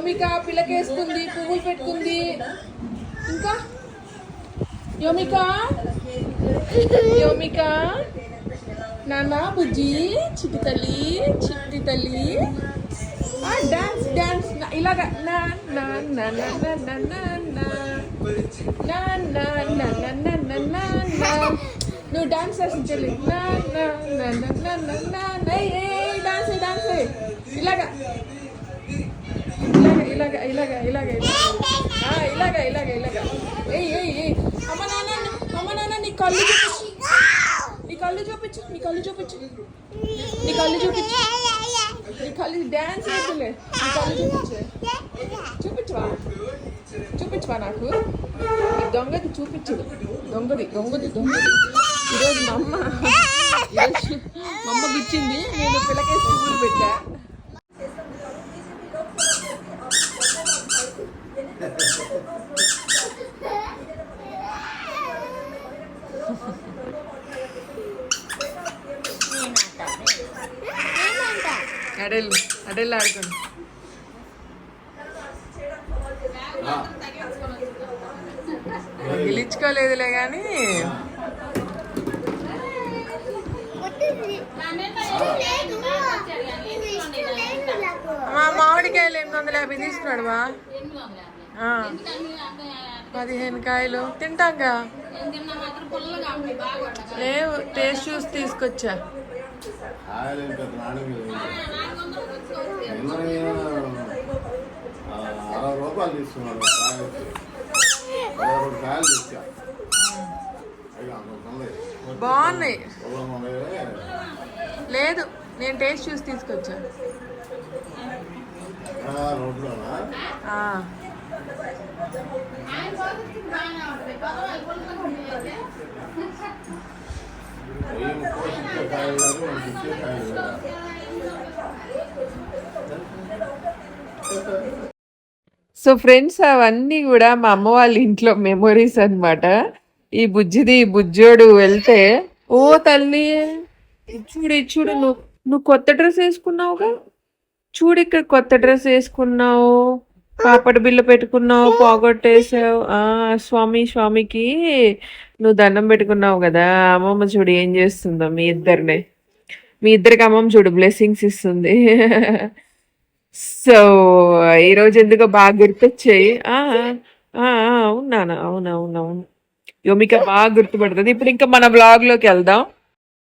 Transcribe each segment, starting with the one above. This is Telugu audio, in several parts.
యోమిక పిల్లకేసుకుంది పువ్వులు పెట్టుకుంది ఇంకా యోమిక యోమిక నాన్న బుజ్జి చిట్టి తల్లి చిట్టి తల్లి ఆ, డాన్స్ డాన్స్ నా- ఇలాగా నా నా నా నా నా నా నా నా. నా నా నా నా నువ్వు డాన్స్ వేసి చెల్లి నా నా నా నా నా నా నా నా. ఏయ్, డాన్స్ డాన్స్ ఇలాగా ఇలాగా ఇలాగా ఇలాగా. ఇలాగా ఇలాగా ఆ, ఇలాగా ఇలాగా. ఏయ్ ఏయ్ ఏయ్. అమ్మ నాన్న అమ్మ నాన్న నీ కళ్ళు చూపించు. నీ కళ్ళు చూపించు నీ కళ్ళు చూపించు. నీ కళ్ళు చూపించు. నీ కళ్ళు డ్యాన్స్ వేయలే నీ కళ్ళు చూపించు. చూపించవా? చూపించవా నాకు? దొంగది చూపించు. దొంగది దొంగది దొంగది. ఈరోజు మా అమ్మ ఈరోజు మా అమ్మకి ఇచ్చింది నేను పిల్లకేసి పువ్వులు పెట్టా. అడెల్ అడెల్ ఆడుకోండి. గెలుచుకోలేదులే కానీ మా మామిడికాయలు ఎనిమిది వందల యాభై తీసుకున్నాడు మా. పదిహేను కాయలు. తింటాంగా లేవు టేస్ట్ చూసి తీసుకొచ్చా? బాగున్నాయి. లేదు నేను టేస్ట్ చూసి తీసుకొచ్చా. సో ఫ్రెండ్స్ అవన్నీ కూడా మా అమ్మ వాళ్ళ ఇంట్లో మెమొరీస్ అన్నమాట. ఈ బుజ్జిది ఈ బుజ్జోడు వెళ్తే ఓ తల్లి చూడు చూడు నువ్వు నువ్వు కొత్త డ్రెస్ వేసుకున్నావుగా? చూడు ఇక్కడ కొత్త డ్రెస్ వేసుకున్నావు. పాపడి బిల్ల పెట్టుకున్నావు పోగొట్టేసావు ఆ స్వామి స్వామికి నువ్వు దండం పెట్టుకున్నావు కదా అమ్మమ్మ చూడు ఏం చేస్తుందో మీ ఇద్దరిని. మీ ఇద్దరికి అమ్మమ్మ చూడు బ్లెస్సింగ్స్ ఇస్తుంది. సో ఈరోజు ఎందుకో బాగా గుర్తొచ్చాయి. ఆ, అవునానా అవునవునవును యోమిక బాగా గుర్తుపడుతుంది. ఇప్పుడు ఇంకా మన బ్లాగ్లోకి వెళ్దాం.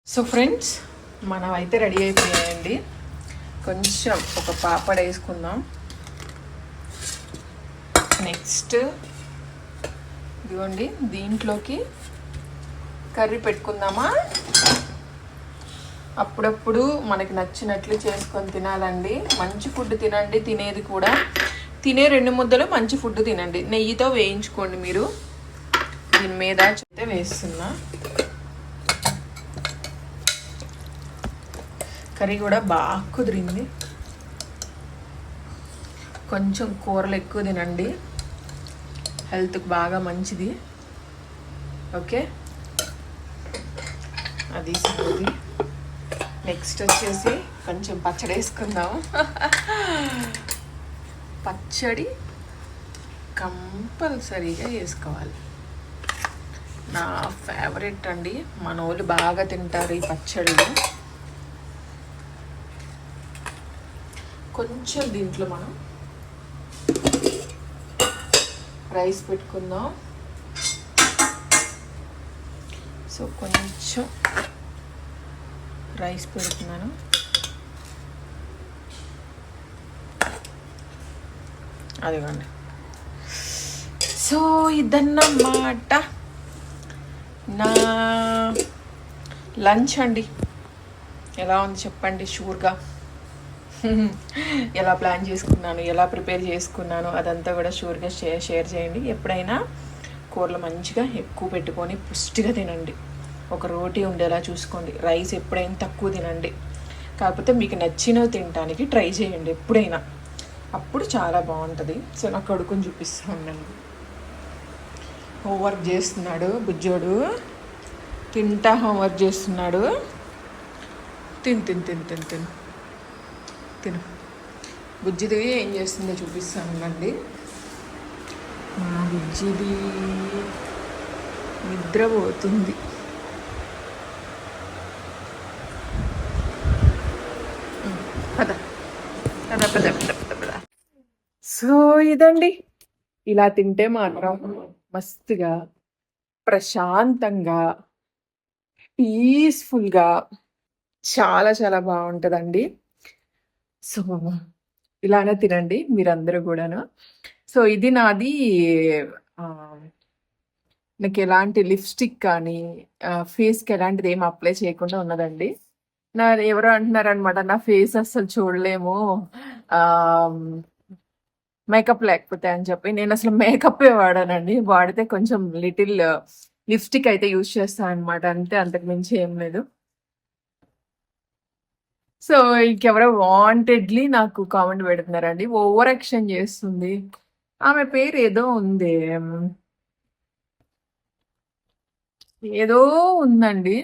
సో ఫ్రెండ్స్ మనం అయితే రెడీ అయిపోయాయండి. కొంచెం ఒక పాపడ వేసుకుందాం. నెక్స్ట్ ఇదిగోండి దీంట్లోకి కర్రీ పెట్టుకుందామా? అప్పుడప్పుడు మనకి నచ్చినట్లు చేసుకొని తినాలండి. మంచి ఫుడ్ తినండి తినేది కూడా. తినే రెండు ముద్దలు మంచి ఫుడ్ తినండి. నెయ్యితో వేయించుకోండి మీరు. దీని మీద అయితే వేస్తున్నా. కర్రీ కూడా బాగా కుదిరింది. కొంచెం కూరలు ఎక్కువ తినండి. హెల్త్కి బాగా మంచిది. ఓకే? అది సంగతి నెక్స్ట్ వచ్చేసి కొంచెం పచ్చడి వేసుకుందాం. పచ్చడి కంపల్సరీగా వేసుకోవాలి. నా ఫేవరెట్ అండి. మన వాళ్ళు బాగా తింటారు ఈ పచ్చళ్ళు కొంచెం దీంట్లో మనం రైస్ పెట్టుకుందాం. సో కొంచెం రైస్ పెడుతున్నాను. అదిగోండి. సో ఇదన్నమాట నా లంచ్ అండి. ఎలా ఉంది చెప్పండి షూర్గా? ఎలా ప్లాన్ చేసుకున్నాను ఎలా ప్రిపేర్ చేసుకున్నాను అదంతా కూడా షూర్గా షేర్ షేర్ చేయండి. ఎప్పుడైనా కూరలు మంచిగా ఎక్కువ పెట్టుకొని పుష్టిగా తినండి. ఒక రోటీ ఉండేలా చూసుకోండి. రైస్ ఎప్పుడైనా తక్కువ తినండి. కాకపోతే మీకు నచ్చినవి తినడానికి ట్రై చేయండి ఎప్పుడైనా. అప్పుడు చాలా బాగుంటుంది. సో నా కొడుకుని చూపిస్తూ ఉన్నాను. హోంవర్క్ చేస్తున్నాడు బుజ్జోడు. తింటా హోంవర్క్ చేస్తున్నాడు. తిన్ తిన్ తిన్ తిన్ తిన్. తిను. బుజ్జిది ఏం చేస్తుందో చూపిస్తానండి మా బుజ్జిది నిద్రపోతుంది. పద. పద పద పద పద పద సో ఇదండి. ఇలా తింటే మాత్రం మస్తుగా ప్రశాంతంగా పీస్ఫుల్గా చాలా చాలా బాగుంటుందండి. సో ఇలానే తినండి మీరందరూ కూడాను. సో ఇది నాది నాకు ఎలాంటి లిప్స్టిక్ కానీ ఫేస్కి ఎలాంటిది ఏం అప్లై చేయకుండా ఉన్నదండి. నా ఎవరో అంటున్నారు అనమాట నా ఫేస్ అస్సలు చూడలేము మేకప్ లేకపోతే అని చెప్పి. నేను అసలు మేకప్ వాడానండి. వాడితే కొంచెం లిటిల్ లిప్స్టిక్ అయితే యూజ్ చేస్తాను అనమాట అంతే అంతకు మించి ఏం లేదు. సో ఇంకెవరో వాంటెడ్లీ నాకు కామెంట్ పెడుతున్నారండి. ఓవర్ యాక్షన్ చేస్తుంది. ఆమె పేరు ఏదో ఉంది. ఏదో ఉందండి.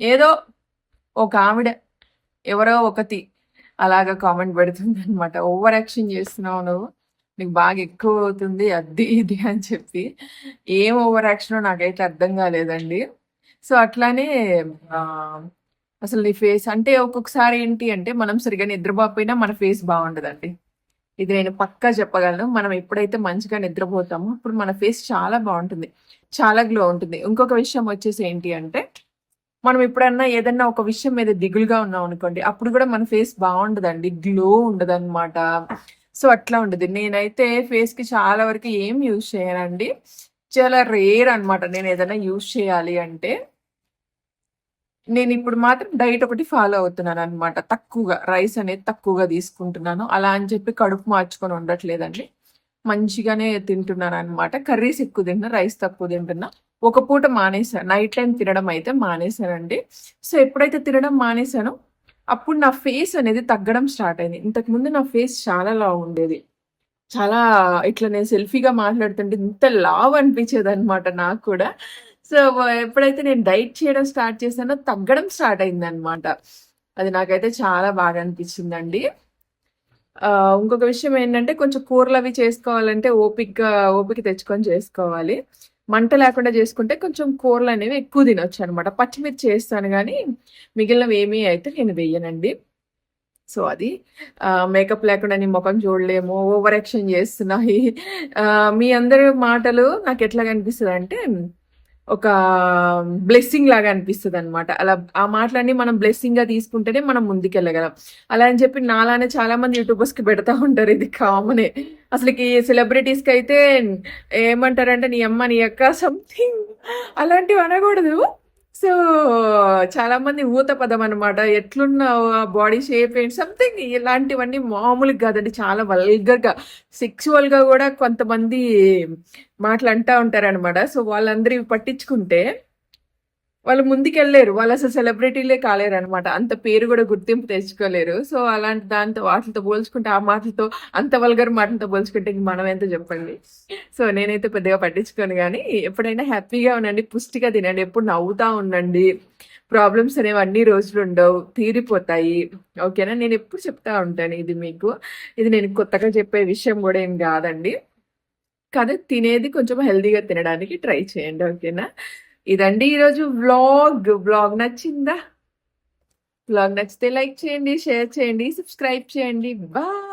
ఏదో ఒక ఆవిడ ఎవరో ఒకటి అలాగా కామెంట్ పెడుతుంది అనమాట ఓవర్ యాక్షన్ చేస్తున్నావు నువ్వు. నీకు బాగా ఎక్కువ అవుతుంది అది ఇది అని చెప్పి. ఏం ఓవర్ యాక్షన్ నాకైతే అర్థం కాలేదండి. సో అట్లానే అసలు నీ ఫేస్ అంటే ఒక్కొక్కసారి ఏంటి అంటే మనం సరిగా నిద్రపోకపోయినా మన ఫేస్ బాగుండదండి. ఇది నేను పక్కా చెప్పగలను. మనం ఎప్పుడైతే మంచిగా నిద్రపోతామో అప్పుడు మన ఫేస్ చాలా బాగుంటుంది. చాలా గ్లో ఉంటుంది. ఇంకొక విషయం వచ్చేసి ఏంటి అంటే మనం ఎప్పుడన్నా ఏదన్నా ఒక విషయం మీద దిగులుగా ఉన్నాం అనుకోండి అప్పుడు కూడా మన ఫేస్ బాగుండదండి. గ్లో ఉండదు అనమాట సో అట్లా ఉండదు. నేనైతే ఫేస్కి చాలా వరకు ఏం యూజ్ చేయనండి. చాలా రేర్ అన్నమాట. నేను ఏదైనా యూజ్ చేయాలి అంటే నేను ఇప్పుడు మాత్రం డైట్ ఒకటి ఫాలో అవుతున్నాను అనమాట తక్కువగా రైస్ అనేది తక్కువగా తీసుకుంటున్నాను. అలా అని చెప్పి కడుపు మార్చుకొని ఉండట్లేదండి. మంచిగానే తింటున్నాను అనమాట కర్రీస్ ఎక్కువ తింటున్నా రైస్ తక్కువ తింటున్నా. ఒక పూట మానేసాను నైట్ టైం తినడం అయితే మానేశానండి. సో ఎప్పుడైతే తినడం మానేశానో అప్పుడు నా ఫేస్ అనేది తగ్గడం స్టార్ట్ అయింది. ఇంతకు ముందు నా ఫేస్ చాలా లావు ఉండేది. చాలా ఇట్లా నేను సెల్ఫీగా మాట్లాడుతుంటే ఇంత లావ్ అనిపించేది అనమాట నాకు కూడా. సో ఎప్పుడైతే నేను డైట్ చేయడం స్టార్ట్ చేశానో తగ్గడం స్టార్ట్ అయింది అనమాట అది నాకైతే చాలా బాగా అనిపించిందండి. ఇంకొక విషయం ఏంటంటే కొంచెం కూరలు అవి చేసుకోవాలంటే ఓపిక ఓపిక తెచ్చుకొని చేసుకోవాలి. మంట లేకుండా చేసుకుంటే కొంచెం కూరలు అనేవి ఎక్కువ తినొచ్చు అనమాట పచ్చిమిర్చి వేస్తాను కానీ మిగిలినవి ఏమీ అయితే నేను వేయనండి. సో అది మేకప్ లేకుండా నీ ముఖం చూడలేము ఓవర్ యాక్షన్ చేస్తున్నాయి మీ అందరి మాటలు నాకు ఎట్లా కనిపిస్తుంది అంటే ఒక బ్లెస్సింగ్ లాగా అనిపిస్తుంది అనమాట అలా ఆ మాటలన్నీ మనం బ్లెస్సింగ్గా తీసుకుంటేనే మనం ముందుకెళ్ళగలం. అలా అని చెప్పి నాలానే చాలా మంది యూట్యూబర్స్కి పెడతా ఉంటారు ఇది కామనే అసలుకి సెలబ్రిటీస్కి అయితే ఏమంటారంటే నీ అమ్మ నీ అక్క సంథింగ్ అలాంటివి అనకూడదు. సో చాలా మంది ఊత పదం అనమాట ఎట్లున్నావు? ఆ బాడీ షేప్ ఏంటి? సంథింగ్ ఇలాంటివన్నీ మామూలుగా కాదండి. చాలా వల్గర్గా సెక్చువల్గా గా కూడా కొంతమంది మాటలు అంటా ఉంటారనమాట సో వాళ్ళందరూ పట్టించుకుంటే వాళ్ళు ముందుకెళ్ళలేరు. వాళ్ళు అసలు సెలబ్రిటీలే కాలేరు అనమాట అంత పేరు కూడా గుర్తింపు తెచ్చుకోలేరు. సో అలాంటి దాంతో వాటితో పోల్చుకుంటే ఆ మాటలతో అంత వల్గర్ మాటలతో పోల్చుకుంటే ఇంక మనం ఎంత చెప్పండి? సో నేనైతే పెద్దగా పట్టించుకోను కానీ ఎప్పుడైనా హ్యాపీగా ఉండండి పుష్టిగా తినండి ఎప్పుడు నవ్వుతా ఉండండి. ప్రాబ్లమ్స్ అనేవి అన్ని రోజులు ఉండవు తీరిపోతాయి. ఓకేనా? నేను ఎప్పుడు చెప్తా ఉంటాను ఇది మీకు. ఇది నేను కొత్తగా చెప్పే విషయం కూడా ఏం కాదండి. కదా తినేది కొంచెం హెల్దీగా తినడానికి ట్రై చేయండి ఓకేనా? ఇదండి ఈరోజు వ్లాగ్. వ్లాగ్ నచ్చిందా? వ్లాగ్ నచ్చితే లైక్ చేయండి షేర్ చేయండి సబ్స్క్రైబ్ చేయండి. బాయ్.